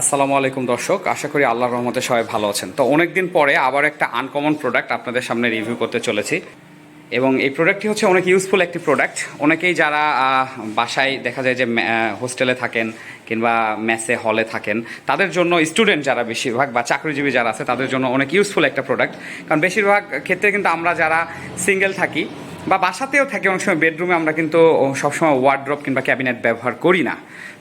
আসসালামু আলাইকুম দর্শক, আশা করি আল্লাহর রহমতে সবাই ভালো আছেন। তো অনেক দিন পরে আবার একটা আনকমন প্রোডাক্ট আপনাদের সামনে রিভিউ করতে চলেছি। এবং এই প্রোডাক্টটি হচ্ছে অনেক ইউজফুল একটি প্রোডাক্ট অনেকেই যারা বাসায় দেখা যায় যে হোস্টেলে থাকেন কিংবা মেসে হলে থাকেন, তাদের জন্য স্টুডেন্ট যারা বেশিরভাগ বা চাকরিজীবী যারা আছে, তাদের জন্য অনেক ইউজফুল একটা প্রোডাক্ট কারণ বেশিরভাগ ক্ষেত্রে কিন্তু আমরা যারা সিঙ্গেল থাকি বা বাসাতেও থাকে, অনেক সময় বেডরুমে আমরা কিন্তু সবসময় ওয়ার্ড্রপ কিংবা ক্যাবিনেট ব্যবহার করি না।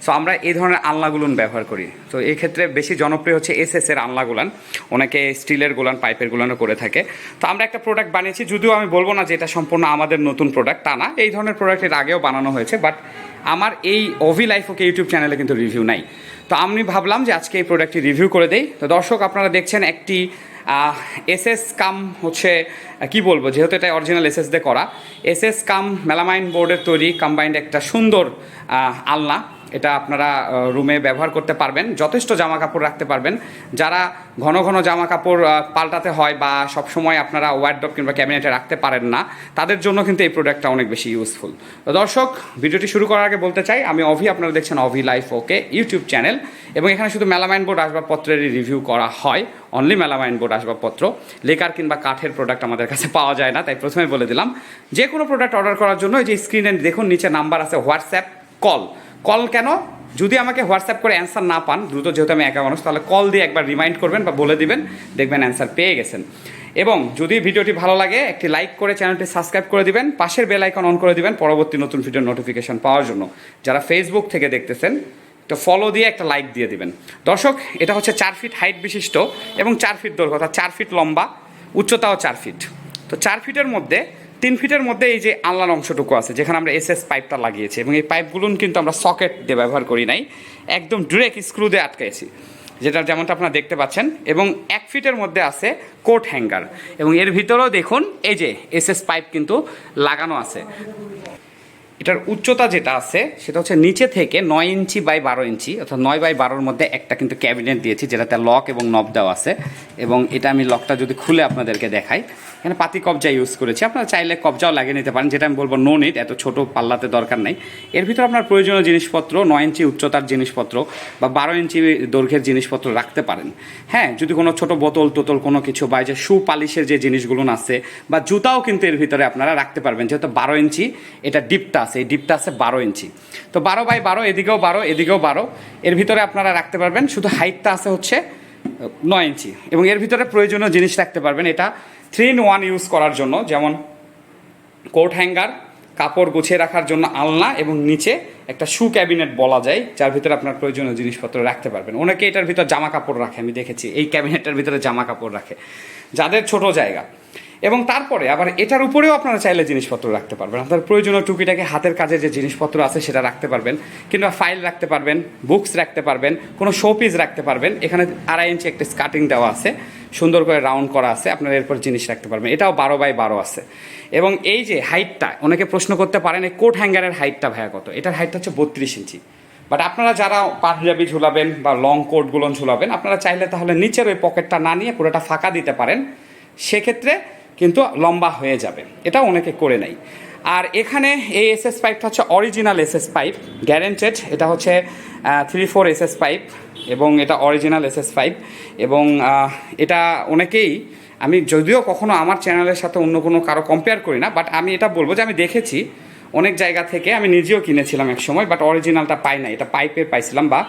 সো আমরা এই ধরনের আনলাগুলন ব্যবহার করি। তো এই ক্ষেত্রে বেশি জনপ্রিয় হচ্ছে এস এস এর আনলাগুলান অনেকে স্টিলের গুলান পাইপের গুলানও করে থাকে। তো আমরা একটা প্রোডাক্ট বানিয়েছি, যদিও আমি বলব না যে এটা সম্পূর্ণ আমাদের নতুন প্রোডাক্ট তা না। এই ধরনের প্রোডাক্টের আগেও বানানো হয়েছে বাট আমার এই অভি লাইফ ওকে ইউটিউব চ্যানেলে কিন্তু রিভিউ নাই। তো আমি ভাবলাম যে আজকে এই প্রোডাক্টটি রিভিউ করে দেই। তো দর্শক, আপনারা দেখছেন একটি এসএস কাম হচ্ছে কি বলব, যেহেতু এটা অরিজিনাল এস এস দিয়ে করা এসএস কাম মেলামাইন বোর্ডের তৈরি কম্বাইন্ড একটা সুন্দর আলনা। এটা আপনারা রুমে ব্যবহার করতে পারবেন। যথেষ্ট জামা কাপড় রাখতে পারবেন। যারা ঘন ঘন জামা কাপড় পাল্টাতে হয় বা সবসময় আপনারা ওয়ার্ড্রপ কিংবা ক্যাবিনেটে রাখতে পারেন না, তাদের জন্য কিন্তু এই প্রোডাক্টটা অনেক বেশি ইউজফুল তো দর্শক, ভিডিওটি শুরু করার আগে বলতে চাই, আমি অভি, আপনারা দেখছেন Abhi life okay YouTube channel এবং এখানে শুধু মেলামাইন বোর্ড আসবাবপত্রেরই রিভিউ করা হয় অনলি মেলামাইন বোর্ড আসবাবপত্র। লেকার কিংবা কাঠের প্রোডাক্ট আমাদের কাছে পাওয়া যায় না, তাই প্রথমে বলে দিলাম। যে কোনো প্রোডাক্ট অর্ডার করার জন্য এই যে স্ক্রিনে দেখুন, নিচে নাম্বার আছে হোয়াটসঅ্যাপ কল কল কেন? যদি আমাকে হোয়াটসঅ্যাপ করে অ্যান্সার না পান, দ্রুত যেহেতু আমি একা মানুষ, তাহলে কল দিয়ে একবার রিমাইন্ড করবেন বা বলে দিবেন, দেখবেন অ্যান্সার পেয়ে গেছেন। এবং যদি ভিডিওটি ভালো লাগে, একটি লাইক করে চ্যানেলটি সাবস্ক্রাইব করে দিবেন, পাশের বেল আইকন অন করে দিবেন পরবর্তী নতুন ভিডিওর নোটিফিকেশন পাওয়ার জন্য। যারা ফেসবুক থেকে দেখতেছেন একটা ফলো দিয়ে একটা লাইক দিয়ে দিবেন। দর্শক, এটা হচ্ছে চার ফিট হাইট বিশিষ্ট এবং চার ফিট দৈর্ঘ্য, অর্থাৎ চার ফিট লম্বা, উচ্চতাও চার ফিট তো চার ফিটের মধ্যে তিন ফিটের মধ্যে এই যে আনলার অংশটুকু আছে, যেখানে আমরা এসএস পাইপটা লাগিয়েছি এবং এই পাইপগুলো কিন্তু আমরা সকেট দিয়ে ব্যবহার করি নাই, একদম ডিরেক্ট স্ক্রু দিয়ে আটকাইছি যেটা যেমনটা আপনারা দেখতে পাচ্ছেন, এবং এক ফিটের মধ্যে আছে কোট হ্যাঙ্গার, এবং এর ভিতরেও দেখুন এই যে এসএস পাইপ কিন্তু লাগানো আছে। এটার উচ্চতা যেটা আছে, সেটা হচ্ছে নিচে থেকে নয় ইঞ্চি বাই বারো ইঞ্চি, অর্থাৎ নয় বাই বারোর মধ্যে একটা কিন্তু ক্যাবিনেট দিয়েছি, যেটাতে লক এবং নব দেওয়া আছে। এবং এটা আমি লকটা যদি খুলে আপনাদেরকে দেখাই, এখানে পাতি কবজা ইউজ করেছি। আপনারা চাইলে কবজাও লাগিয়ে নিতে পারেন, যেটা আমি বলব নো নিট এত ছোট পাল্লাতে দরকার নেই। এর ভিতরে আপনার প্রয়োজনীয় জিনিসপত্র, নয় ইঞ্চি উচ্চতার জিনিসপত্র বা বারো ইঞ্চি দৈর্ঘ্যের জিনিসপত্র রাখতে পারেন। হ্যাঁ যদি কোনো ছোট বোতল টোতল কোনো কিছু বা যে শু পালিশের যে জিনিসগুলো আছে বা জুতাও কিন্তু এর ভিতরে আপনারা রাখতে পারবেন, যেহেতু বারো ইঞ্চি, এটা ডিপটা আছে, এই ডিপটা আছে বারো ইঞ্চি। তো বারো বাই বারো, এদিকেও বারো এদিকেও বারো। এর ভিতরে আপনারা রাখতে পারবেন, শুধু হাইটটা আছে হচ্ছে নয় ইঞ্চি। এবং এর ভিতরে প্রয়োজনীয় জিনিস রাখতে পারবেন, এটা থ্রি ইন ওয়ান ইউজ করার জন্য, যেমন কোট হ্যাঙ্গার কাপড় গুছিয়ে রাখার জন্য আলনা এবং নিচে একটা শু ক্যাবিনেট বলা যায়, যার ভিতরে আপনার প্রয়োজনীয় জিনিসপত্র রাখতে পারবেন। অনেকে এটার ভিতর জামা কাপড় রাখে, আমি দেখেছি, এই ক্যাবিনেটের ভিতরে জামা কাপড় রাখে। যাদের ছোট জায়গা এবং তারপরে আবার এটার উপরেও আপনারা চাইলে জিনিসপত্র রাখতে পারবেন। আপনার প্রয়োজনীয় টুকিটাকে হাতের কাজে যে জিনিসপত্র আছে সেটা রাখতে পারবেন, কিংবা ফাইল রাখতে পারবেন, বুকস রাখতে পারবেন, কোনো শোপিস রাখতে পারবেন। এখানে আড়াই ইঞ্চি একটা স্কার্টিং দেওয়া আছে, সুন্দর করে রাউন্ড করা আছে, আপনারা এরপর জিনিস রাখতে পারবেন। এটাও বারো বাই বারো আছে। এবং এই যে হাইটটা, অনেকে প্রশ্ন করতে পারেন, এই কোট হ্যাঙ্গারের হাইটটা ভাইয়া কত? এটার হাইটটা হচ্ছে বত্রিশ ইঞ্চি। বাট আপনারা যারা পাঞ্জাবি ঝুলাবেন বা লং কোটগুলো ঝুলাবেন, আপনারা চাইলে তাহলে নিচের ওই পকেটটা না নিয়ে পুরোটা ফাঁকা দিতে পারেন। সেক্ষেত্রে কিন্তু লম্বা হয়ে যাবে। এটা অনেকে করে নেয়। আর এখানে এই এসএস পাইপটা হচ্ছে অরিজিনাল এসএস পাইপ গ্যারেন্টেড এটা হচ্ছে থ্রি ফোর এসএস পাইপ এবং এটা অরিজিনাল এসএস পাইপ এবং এটা অনেকেই, আমি যদিও কখনো আমার চ্যানেলের সাথে অন্য কোনো কারও কম্পেয়ার করি না বাট আমি এটা বলব যে আমি দেখেছি, অনেক জায়গা থেকে আমি নিজেও কিনেছিলাম এক সময় বাট অরিজিনালটা পাই না এটা পাইপে পাইছিলাম বা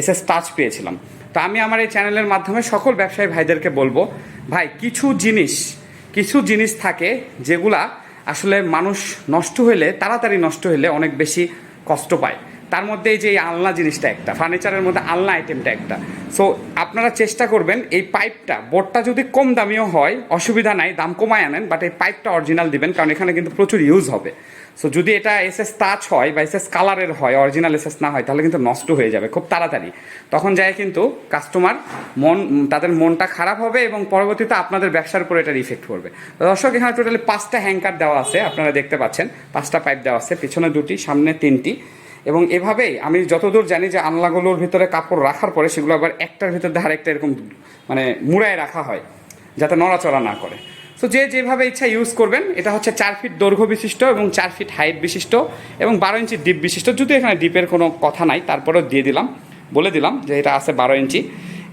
এসএস টাচ পেয়েছিলাম। তো আমি আমার এই চ্যানেলের মাধ্যমে সকল ব্যবসায়ী ভাইদেরকে বলব, ভাই, কিছু জিনিস কিছু জিনিস থাকে যেগুলা আসলে মানুষ নষ্ট হইলে, তাড়াতাড়ি নষ্ট হইলে অনেক বেশি কষ্ট পায়। তার মধ্যে এই যে এই আলনা জিনিসটা একটা ফার্নিচারের মধ্যে আলনা আইটেমটা একটা। সো আপনারা চেষ্টা করবেন এই পাইপটা বোর্ডটা যদি কম দামিও হয়, অসুবিধা নাই, দাম কমায় আনেন বাট এই পাইপটা অরিজিনাল দিবেন, কারণ এখানে কিন্তু প্রচুর ইউজ হবে। সো যদি এটা এসএস টাচ হয় বা এসএস কালারের হয় অরিজিনাল এসএস না হয়, তাহলে কিন্তু নষ্ট হয়ে যাবে খুব তাড়াতাড়ি। তখন যায় কিন্তু কাস্টমার মন, তাদের মনটা খারাপ হবে এবং পরবর্তীতে আপনাদের ব্যবসার উপর এটার ইফেক্ট তো দর্শক, এখানে টোটালি পাঁচটা হ্যাঙ্কার দেওয়া আছে, আপনারা দেখতে পাচ্ছেন, পাঁচটা পাইপ দেওয়া আছে, পিছনে দুটি, সামনে তিনটি। এবং এভাবেই আমি যতদূর জানি যে আনলাগুলোর ভিতরে কাপড় রাখার পরে সেগুলো আবার একটার ভিতর দিয়ে আরেকটা এরকম মানে মুড়ায় রাখা হয়, যাতে নড়াচড়া না করে। সো যে যেভাবে ইচ্ছা ইউজ করবেন, এটা হচ্ছে চার ফিট দৈর্ঘ্য বিশিষ্ট এবং চার ফিট হাইট বিশিষ্ট এবং বারো ইঞ্চি ডিপ বিশিষ্ট। যদি এখানে ডিপের কোনো কথা নাই, তারপরেও দিয়ে দিলাম, বলে দিলাম যে এটা আছে বারো ইঞ্চি।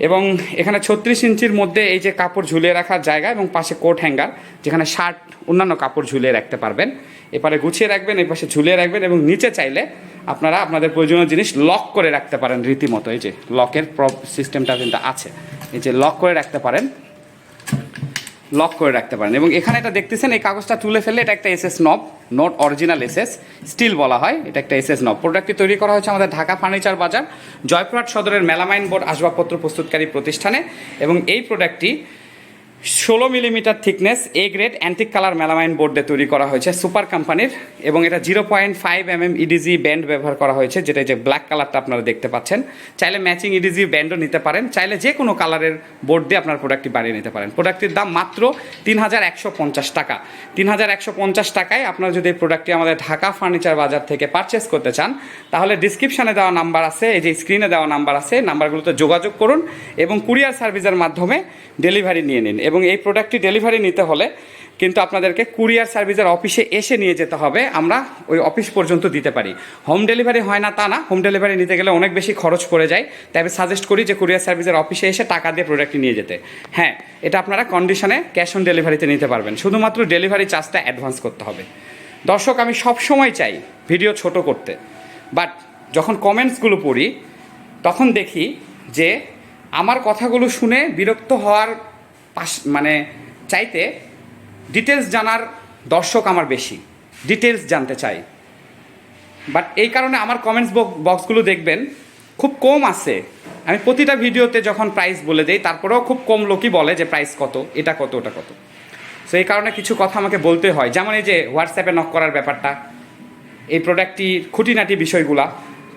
এবং এখানে ছত্রিশ ইঞ্চির মধ্যে এই যে কাপড় ঝুলিয়ে রাখার জায়গা এবং পাশে কোট হ্যাঙ্গার, যেখানে শার্ট, অন্যান্য কাপড় ঝুলিয়ে রাখতে পারবেন। এপারে গুছিয়ে রাখবেন এই পাশে ঝুলিয়ে রাখবেন এবং নিচে চাইলে আপনারা আপনাদের প্রয়োজনীয় জিনিস লক করে রাখতে পারেন রীতিমতো। এই যে লকের সিস্টেমটা কিন্তু আছে। এই যে লক করে রাখতে পারেন। লক করে রাখতে পারেন। এবং এখানে এটা দেখতেছেন, এই কাগজটা তুলে ফেললে এটা একটা এসএস নব নোট অরিজিনাল এসএস, স্টিল বলা হয়, এটা একটা এসএস নব। প্রোডাক্টটি তৈরি করা হয়েছে আমাদের ঢাকা ফার্নিচার বাজার, জয়পুরহাট সদরের মেলামাইন বোর্ড আসবাবপত্র প্রস্তুতকারী প্রতিষ্ঠানে এবং এই প্রোডাক্টটি ষোলো millimetre thickness A grade antique colour melamine board তৈরি করা হয়েছে সুপার কোম্পানির এবং এটা zero point five M M edge band ব্যবহার করা হয়েছে, যেটা যে ব্ল্যাক কালারটা আপনারা দেখতে পাচ্ছেন। চাইলে ম্যাচিং ইডিজি ব্যান্ডও নিতে পারেন, চাইলে যে কোনো কালারের বোর্ড দিয়ে আপনার প্রোডাক্টটি বাড়িয়ে নিতে পারেন। প্রোডাক্টটির দাম মাত্র তিন হাজার একশো পঞ্চাশ টাকা। তিন হাজার একশো পঞ্চাশ টাকায় আপনারা যদি এই প্রোডাক্টটি আমাদের ঢাকা ফার্নিচার বাজার থেকে পারচেস করতে চান, তাহলে ডিসক্রিপশানে দেওয়া নাম্বার আছে, এই যে স্ক্রিনে দেওয়া নাম্বার আছে নাম্বারগুলোতে যোগাযোগ করুন, এবং কুরিয়ার সার্ভিসের মাধ্যমে ডেলিভারি নিয়ে নিন। এবং এই প্রোডাক্টটি ডেলিভারি নিতে হলে কিন্তু আপনাদেরকে কুরিয়ার সার্ভিসের অফিসে এসে নিয়ে যেতে হবে। আমরা ওই অফিস পর্যন্ত দিতে পারি। হোম ডেলিভারি হয় না তা না হোম ডেলিভারি নিতে গেলে অনেক বেশি খরচ পড়ে যায়। তাই আমি সাজেস্ট করি যে কুরিয়ার সার্ভিসের অফিসে এসে টাকা দিয়ে প্রোডাক্টটি নিয়ে যেতে। হ্যাঁ এটা আপনারা কন্ডিশনে ক্যাশ অন ডেলিভারিতে নিতে পারবেন। শুধুমাত্র ডেলিভারি চার্জটা অ্যাডভান্স করতে হবে। দর্শক, আমি সব সময় চাই ভিডিও ছোট করতে। বাট যখন কমেন্টসগুলো পড়ি, তখন দেখি যে আমার কথাগুলো শুনে বিরক্ত হওয়ার পাশ মানে চাইতে ডিটেলস জানার দর্শক আমার বেশি ডিটেলস জানতে চাই। বাট এই কারণে আমার কমেন্টস বক্সগুলো দেখবেন, খুব কম আছে। আমি প্রতিটা ভিডিওতে যখন প্রাইস বলে দিই, তারপরেও খুব কম লোকই বলে যে প্রাইস কত, এটা কত, ওটা কত। সো এই কারণে কিছু কথা আমাকে বলতে হয়। যেমন এই যে হোয়াটসঅ্যাপে নক করার ব্যাপারটা, এই প্রোডাক্টটির খুঁটিনাটি বিষয়গুলা,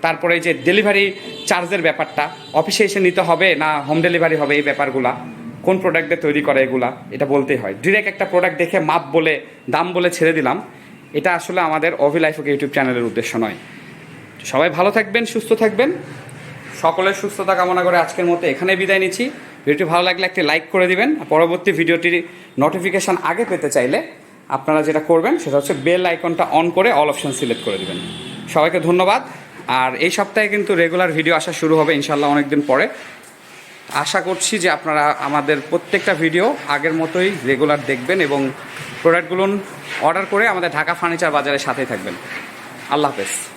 তারপরে যে ডেলিভারি চার্জের ব্যাপারটা অফিসে এসে নিতে হবে না হোম ডেলিভারি হবে এই ব্যাপারগুলা। কোন প্রোডাক্ট দিয়ে তৈরি করে এগুলা, এটা বলতেই হয়। ডিরেক্ট একটা প্রোডাক্ট দেখে মাপ বলে, দাম বলে ছেড়ে দিলাম। এটা আসলে আমাদের অভি লাইফ ইউটিউব চ্যানেলের উদ্দেশ্য নয়। সবাই ভালো থাকবেন, সুস্থ থাকবেন। সকলের সুস্থতা কামনা করে আজকের মতো এখানে বিদায় নিচ্ছি। ভিডিওটি ভালো লাগলে একটি লাইক করে দিবেন। পরবর্তী ভিডিওটির নোটিফিকেশান আগে পেতে চাইলে আপনারা যেটা করবেন, সেটা হচ্ছে বেল আইকনটা অন করে অল অপশান সিলেক্ট করে দিবেন। সবাইকে ধন্যবাদ। আর এই সপ্তাহে কিন্তু রেগুলার ভিডিও আসা শুরু হবে ইনশাল্লাহ অনেকদিন পরে। আশা করছি যে আপনারা আমাদের প্রত্যেকটা ভিডিও আগের মতোই রেগুলার দেখবেন এবং প্রোডাক্টগুলো অর্ডার করে আমাদের ঢাকা ফার্নিচার বাজারের সাথেই থাকবেন। আল্লাহ হাফেজ।